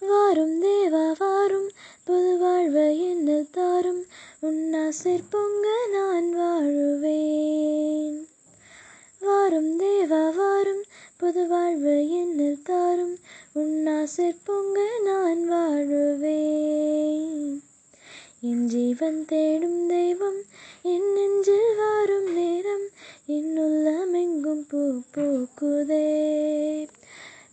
வாரும் தேவா வாரும். புது வாழ்வு என்ன தாரும். உன்னாசிர் பொங்க நான் வாழுவேன். வாரும் தேவா வாரும். புது வாழ்வு என்ன தாரும். உன்னாசிர் பொங்க நான் வாழுவேன். என் ஜீவன் தேடும் தெய்வம் என் நெஞ்சில் வாரும் நேரம். என்னுள்ளம் எங்கும் பூ பூக்குதே.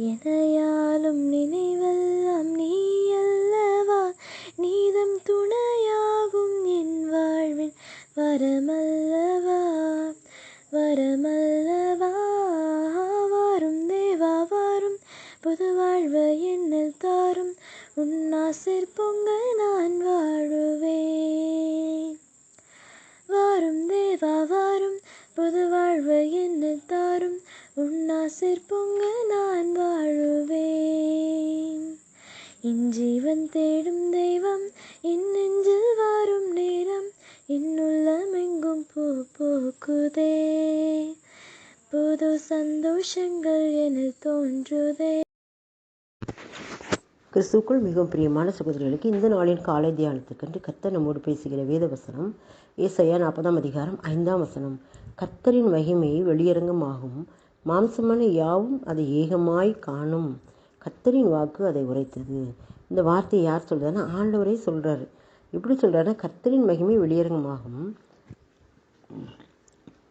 எனையாளும் நினைவெல்லாம் நீ அல்லவா நீதம் துணையாகும் என் வாழ்வில் வரமல்லவா? வரமல்லவா? வாரும் தேவா வாரும் புது வாழ்வு என்னில் தாரும். உன்னாசிற் பொங்க நான் வாழுவேன். வாரும் தேவா வாரும் புது வாழ்வு என்னில் தாரும். உன்னாசிற் பொங்க என் ஜீவன் தேடும் தெய்வம் என் நெஞ்சில் வரும் நேரம் என்னுள்ளமெங்கும் பூ பூக்குதே. புது சந்தோஷங்கள் என தோன்றுதே. கிறிஸ்துக்குள் மிகவும் பிரியமான சகோதரிகளுக்கு இந்த நாளின் காலை தியானத்துக்கென்று கர்த்தர் நம்மோடு பேசுகிற வேத வசனம் ஏசையா நாற்பதாம் அதிகாரம் ஐந்தாம் வசனம். கர்த்தரின் மகிமையை வெளியரங்கமாகும் மாம்சமான யாவும் அதை ஏகமாய் காணும். கர்த்தரின் வாக்கு அதை உரைத்தது. இந்த வார்த்தையை யார் சொல்கிறதுன்னா ஆண்டவரே சொல்கிறாரு எப்படி சொல்கிறாருன்னா கர்த்தரின் மகிமை வெளியரங்கமாகும்.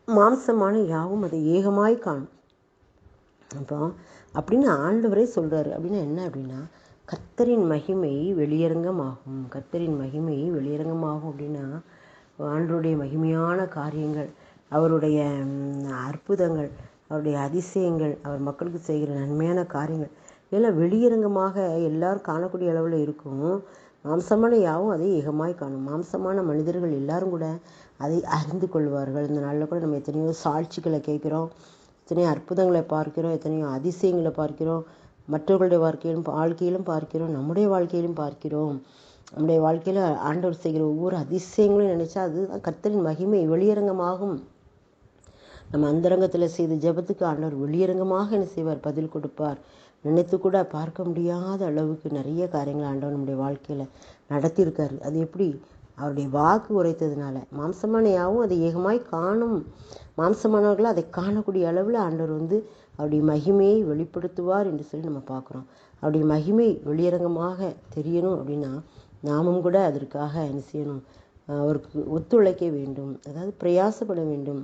மாம்சமான யாவும் அதை ஏகமாய் காணும். அப்போ அப்படின்னு ஆண்டவரே சொல்கிறாரு அப்படின்னா என்ன அப்படின்னா கர்த்தரின் மகிமை வெளியரங்கமாகும். கர்த்தரின் மகிமை வெளியரங்கமாகும் அப்படின்னா ஆண்டருடைய மகிமையான காரியங்கள் அவருடைய அற்புதங்கள் அவருடைய அதிசயங்கள் அவர் மக்களுக்கு செய்கிற நன்மையான காரியங்கள் இதெல்லாம் வெளியரங்கமாக எல்லாரும் காணக்கூடிய அளவில் இருக்கும். மாம்சமான யாவும் அதை ஏகமாய் காணும். மாம்சமான மனிதர்கள் எல்லாரும் கூட அதை அறிந்து கொள்வார்கள். இந்த நாளில் கூட நம்ம எத்தனையோ சாட்சிகளை கேட்குறோம். எத்தனையோ அற்புதங்களை பார்க்கிறோம். எத்தனையோ அதிசயங்களை பார்க்கிறோம். மற்றவர்களுடைய வாழ்க்கையிலும் வாழ்க்கையிலும் பார்க்கிறோம். நம்முடைய வாழ்க்கையிலும் பார்க்கிறோம். நம்முடைய வாழ்க்கையில் ஆண்டவர் செய்கிற ஒவ்வொரு அதிசயங்களையும் நினைச்சா அதுதான் கர்த்தரின் மகிமை வெளியரங்கமாகும். நம்ம அந்தரங்கத்தில் செய்த ஜெபத்துக்கு ஆண்டவர் வெளியரங்கமாக என்ன செய்வார்? பதில் கொடுப்பார். நினைத்து கூட பார்க்க முடியாத அளவுக்கு நிறைய காரியங்கள் ஆண்டவர் நம்முடைய வாழ்க்கையில் நடத்தியிருக்காரு. அது எப்படி? அவருடைய வாக்கு உரைத்ததுனால. மாம்சமானையாகவும் அதை ஏகமாய் காணும் மாம்சமானவர்கள் அதை காணக்கூடிய அளவில் ஆண்டவர் வந்து அவருடைய மகிமையை வெளிப்படுத்துவார் என்று சொல்லி நம்ம பார்க்குறோம். அவருடைய மகிமை வெளியரங்கமாக தெரியணும் அப்படின்னா நாமும் கூட அதற்காக என்ன செய்யணும்? அவருக்கு ஒத்துழைக்க வேண்டும். அதாவது பிரயாசப்பட வேண்டும்.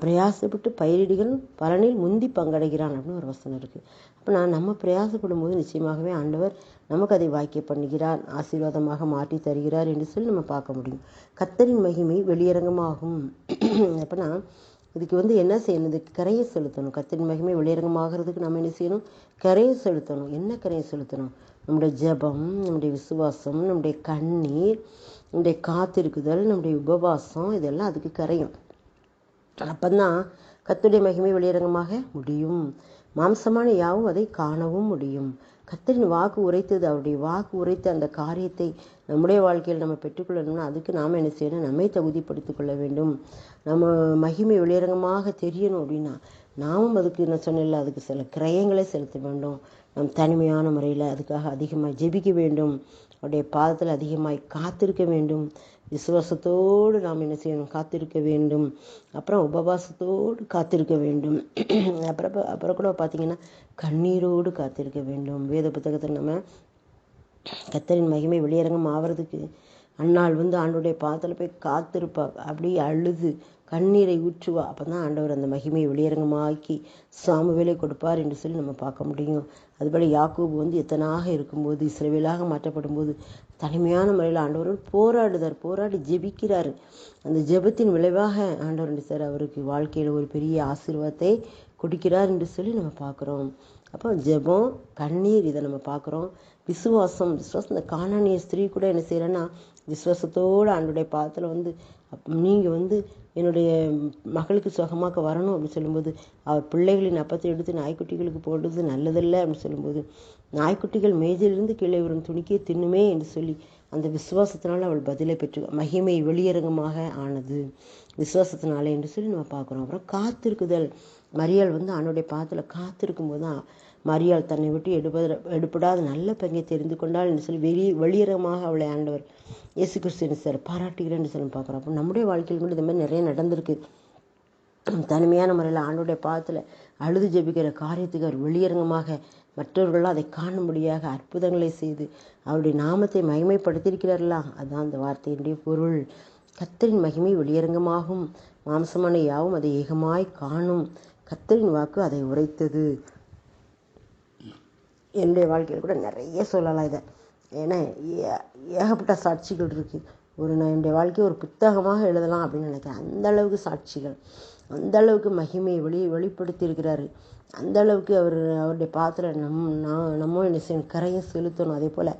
பிரயாசப்பட்டு பயிரிடுகள் பலனில் முந்தி பங்கடைகிறான் அப்படின்னு ஒரு வசனம் இருக்குது அப்போ நான் நம்ம பிரயாசப்படும் போது நிச்சயமாகவே ஆண்டவர் நமக்கு அதை வாய்க்க பண்ணுகிறார் ஆசீர்வாதமாக மாற்றி தருகிறார் என்று சொல்லி நம்ம பார்க்க முடியும். கத்தரின் மகிமை வெளியரங்கமாகும். அப்போனா இதுக்கு வந்து என்ன செய்யணும் இதுக்கு கரையை செலுத்தணும். கத்தரின் மகிமை வெளியரங்கமாகிறதுக்கு நம்ம என்ன செய்யணும்? கரையை செலுத்தணும். என்ன கரையை செலுத்தணும்? நம்முடைய ஜெபம் நம்முடைய விசுவாசம் நம்முடைய கண்ணீர் நம்முடைய காத்திருக்குதல் நம்முடைய உபவாசம் இதெல்லாம் அதுக்கு கரையும். அப்பந்தான் கத்துடைய மகிமை வெளியரங்கமாக முடியும். மாம்சமான யாவும் அதை காணவும் முடியும். கத்தரின் வாக்கு உரைத்தது அவருடைய வாக்கு உரைத்த அந்த காரியத்தை நம்முடைய வாழ்க்கையில் நம்ம பெற்றுக்கொள்ளணும்னா அதுக்கு நாம் என்ன செய்யணும்? நம்மை தகுதிப்படுத்திக் கொள்ள வேண்டும். நம்ம மகிமை வெளியரங்கமாக தெரியணும் அப்படின்னா நாமும் அதுக்கு நான் சொன்னேன்ல அதுக்கு சில கிரயங்களை செலுத்த வேண்டும். நம் தனிமையான முறையில் அதுக்காக அதிகமாக ஜெபிக்க வேண்டும். அவருடைய பாதத்தில் அதிகமாய் காத்திருக்க வேண்டும். விசுவாசத்தோடு நாம் என்ன செய்யணும்? காத்திருக்க வேண்டும். அப்புறம் உபவாசத்தோடு காத்திருக்க வேண்டும். அப்புறம் அப்புறம் கூட பார்த்தீங்கன்னா கண்ணீரோடு காத்திருக்க வேண்டும். வேத புத்தகத்தில் நம்ம கத்தரின் மகிமை வெளியரங்கம் ஆவறதுக்கு அந்நாள் வந்து ஆண்டுடைய பாதத்தில் போய் காத்திருப்பா அப்படியே அழுது கண்ணீரை ஊற்றுவா. அப்போ தான் ஆண்டவர் அந்த மகிமையை வெளியரங்கமாக்கி சாமுவேலை கொடுப்பார் என்று சொல்லி நம்ம பார்க்க முடியும். அதுபோல் யாக்கூபு வந்து எத்தனாக இருக்கும்போது இஸ்ரவேலாக மாற்றப்படும் போது தனிமையான முறையில் ஆண்டவர் போராடுதார். போராடி ஜெபிக்கிறார். அந்த ஜெபத்தின் விளைவாக ஆண்டவர் என்று சார் அவருக்கு வாழ்க்கையில் ஒரு பெரிய ஆசீர்வாதத்தை கொடுக்கிறார் என்று சொல்லி நம்ம பார்க்குறோம். அப்போ ஜெபம் கண்ணீர் இதை நம்ம பார்க்குறோம். விசுவாசம் விசுவாசம். இந்த காணானிய ஸ்திரீ கூட என்ன செய்கிறேன்னா விசுவாசத்தோடு ஆண்டுடைய பாதத்தில் வந்து நீங்கள் வந்து என்னுடைய மகளுக்கு சுகமாக்க வரணும் அப்படின்னு சொல்லும்போது அவர் பிள்ளைகளின் அப்பத்தை எடுத்து நாய்க்குட்டிகளுக்கு போடுறது நல்லதில்லை அப்படின்னு சொல்லும்போது நாய்க்குட்டிகள் மேஜிலிருந்து கீழே வரும் துணிக்கே தின்னுமே என்று சொல்லி அந்த விசுவாசத்தினால் அவள் பதிலை பெற்று மகிமை வெளியரங்கமாக ஆனது. விசுவாசத்தினாலே என்று சொல்லி நம்ம பார்க்குறோம். அப்புறம் காத்திருக்குதல். மரியாள் வந்து அவனுடைய பாதத்தில் காத்திருக்கும் போது தான் மரியாள் தன்னை விட்டு எடுப்பத எடுப்படாத நல்ல பங்கை தெரிந்து கொண்டாள் என்று சொல்லி வெளி வெளியரங்கமாக அவளை ஆண்டவர் இயேசு கிறிஸ்து சார் பாராட்டுகிறேன்னு சொல்லி பார்க்குறோம் அப்போ நம்முடைய வாழ்க்கையில் கூட இந்த மாதிரி நிறைய நடந்திருக்கு. தனிமையான முறையில் ஆண்டோடைய பாதத்தில் அழுது ஜெபிக்கிற காரியத்துக்கு அவர் வெளியரங்கமாக மற்றவர்களால் அதை காணும்படியாக அற்புதங்களை செய்து அவருடைய நாமத்தை மகிமைப்படுத்தியிருக்கிறார்களா அதுதான் அந்த வார்த்தையினுடைய பொருள். கத்தரின் மகிமை வெளியரங்கமாகும். மாம்சமான யாவும் அதை ஏகமாய் காணும். கத்தரின் வாக்கு அதை உரைத்தது. என்னுடைய வாழ்க்கையில் கூட நிறைய சொல்லலாம் இதை. ஏன்னா ஏகப்பட்ட சாட்சிகள் இருக்குது ஒரு நான் என்னுடைய வாழ்க்கையை ஒரு புத்தகமாக எழுதலாம் அப்படின்னு நினைக்கிறேன். அந்தளவுக்கு சாட்சிகள். அந்த அளவுக்கு மகிமையை வெளி வெளிப்படுத்தி இருக்கிறாரு. அந்த அளவுக்கு அவர் அவருடைய பாத்திரம் நம் நான் நம்ம என்ன செய்யணும்? கரையும் செலுத்தணும். அதே போல்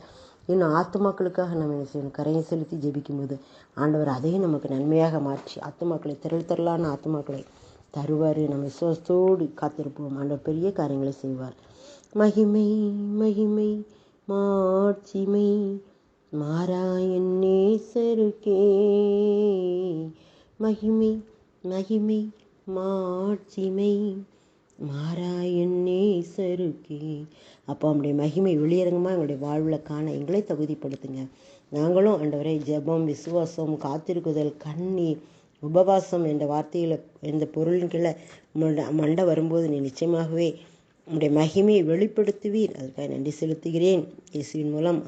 இன்னும் ஆத்மாக்களுக்காக நம்ம என்ன செய்யணும்? கரையும் செலுத்தி ஜெபிக்கும்போது ஆண்டவர் அதையும் நமக்கு நன்மையாக மாற்றி ஆத்மாக்களை திரள் திரளான ஆத்மாக்களை தருவார். நம்ம விசுவாசத்தோடு காத்திருப்போம். ஆண்டவர் பெரிய காரியங்களை செய்வார். மகிமை மகிமை மாட்சிமை மாராயன் நேசருக்கே. மகிமை மகிமை மாட்சிமை மாராயன் நேசருக்கே. அப்போ அவனுடைய மகிமை வெளியரங்கமாக எங்களுடைய வாழ்வில் காண எங்களை தகுதிப்படுத்துங்க. நாங்களும் ஆண்டவரை ஜெபம் விசுவாசம் காத்திருக்குதல் கண்ணீர் உபவாசம் என்ற வார்த்தையில் இந்த பொருளின் கீழே மண்ட வரும்போது நீ நிச்சயமாகவே உங்களுடைய மகிமையை வெளிப்படுத்துவீர். அதுக்காக நன்றி செலுத்துகிறேன். இயேசுவின் மூலம்